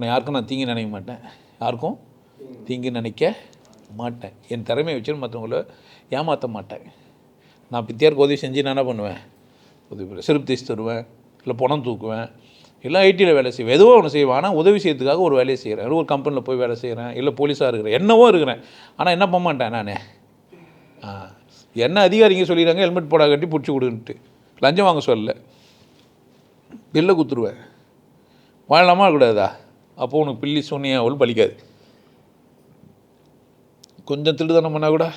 நான் யாருக்கும் நான் தீங்கு நினைக்க மாட்டேன். யாருக்கும் தீங்கு நினைக்க மாட்டேன். என் திறமையை வச்சு மற்றவங்கள ஏமாற்ற மாட்டேன். நான் பித்தியாருக்கு உதவி செஞ்சு நான் என்ன பண்ணுவேன்? உதவி செருப்பு தேய்ச்சி தருவேன் இல்லை பணம் தூக்குவேன். இல்லை ஐடியில் வேலை செய்வேன். எதுவோ ஒன்று செய்வேன். ஆனால் உதவி செய்யறதுக்காக ஒரு வேலையை செய்கிறேன் ஒரு கம்பெனியில் போய் வேலை செய்கிறேன் இல்லை போலீஸாக இருக்கிறேன். என்னவோ இருக்கிறேன். ஆனால் என்ன பண்ண மாட்டேன் நான்? ஆ என்ன அதிகாரிங்க சொல்லிடுறாங்க? ஹெல்மெட் போடா கட்டி பிடிச்சி கொடுன்ட்டு லஞ்சம் வாங்க சொல்லலை. பில்லை குத்துருவேன் வாழலாமா? கூடாதா அப்போது உனக்கு பில்லி சொன்னியா அவள் பலிக்காது. கொஞ்சம் திருடுதனம் பண்ணால் கூட?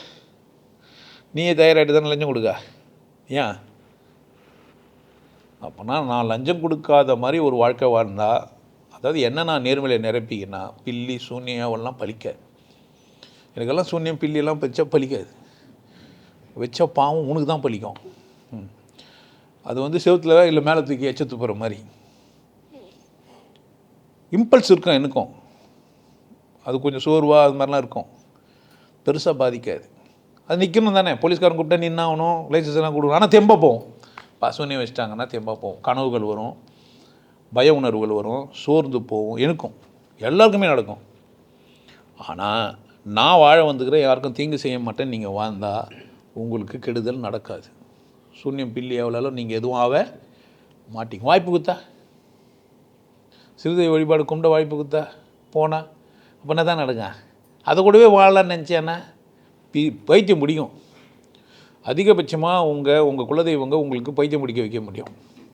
நீயே தயாராகிட்டு தானே லஞ்சம் கொடுக்க? ஏன்? அப்போனா நான் லஞ்சம் கொடுக்காத மாதிரி ஒரு வாழ்க்கை வாழ்ந்தால் அதாவது என்ன நான் நேர்மையை நிரப்பிக்கினா பில்லி சூன்யாவெல்லாம் பலிக்க பலிக்காது. எனக்கெல்லாம் சூன்யம் பில்லியெல்லாம் வச்சா பலிக்காது. வச்ச பாவம் உனக்கு தான் பலிக்கும். ம். அது வந்து செவுத்துல இல்லை மேலே தூக்கி எச்ச துப்புற மாதிரி. இம்பல்ஸ் இருக்கும் எனக்கும். அது கொஞ்சம் சோர்வாக அது மாதிரிலாம் இருக்கும். பெருசாக பாதிக்காது. அது நிற்கணும் தானே. போலீஸ்காரன் கூப்பிட்டா நின்று ஆகணும்? லைசன்ஸ் எல்லாம் கொடுக்கணும். ஆனால் தெம்ப போகும் பசுனே வச்சிட்டாங்கன்னா தெம்பாக போவோம். கனவுகள் வரும். பய உணர்வுகள் வரும். சோர்ந்து போகும் எனக்கும். எல்லாருக்குமே நடக்கும். ஆனால் நான் வாழ வந்துக்கிறேன் யாருக்கும் தீங்கு செய்ய மாட்டேன் நீங்கள் வாழ்ந்தால் உங்களுக்கு கெடுதல் நடக்காது. சூன்யம் பில்லி எவ்வளோ நீங்கள் எதுவும் ஆக மாட்டிங்க. வாய்ப்பு கொடுத்தா. சிறுதை வழிபாடு கும்பிட வாய்ப்பு கொடுத்தா போனேன் அப்போ என்ன தான் நடங்க அதை கூடவே வாழலான்னு நினச்சேன்னா பி பைத்தியம் முடியும் அதிகபட்சமாக உங்கள் உங்கள் குலதெய்வங்க உங்களுக்கு பைத்தியம் முடிக்க வைக்க முடியும்.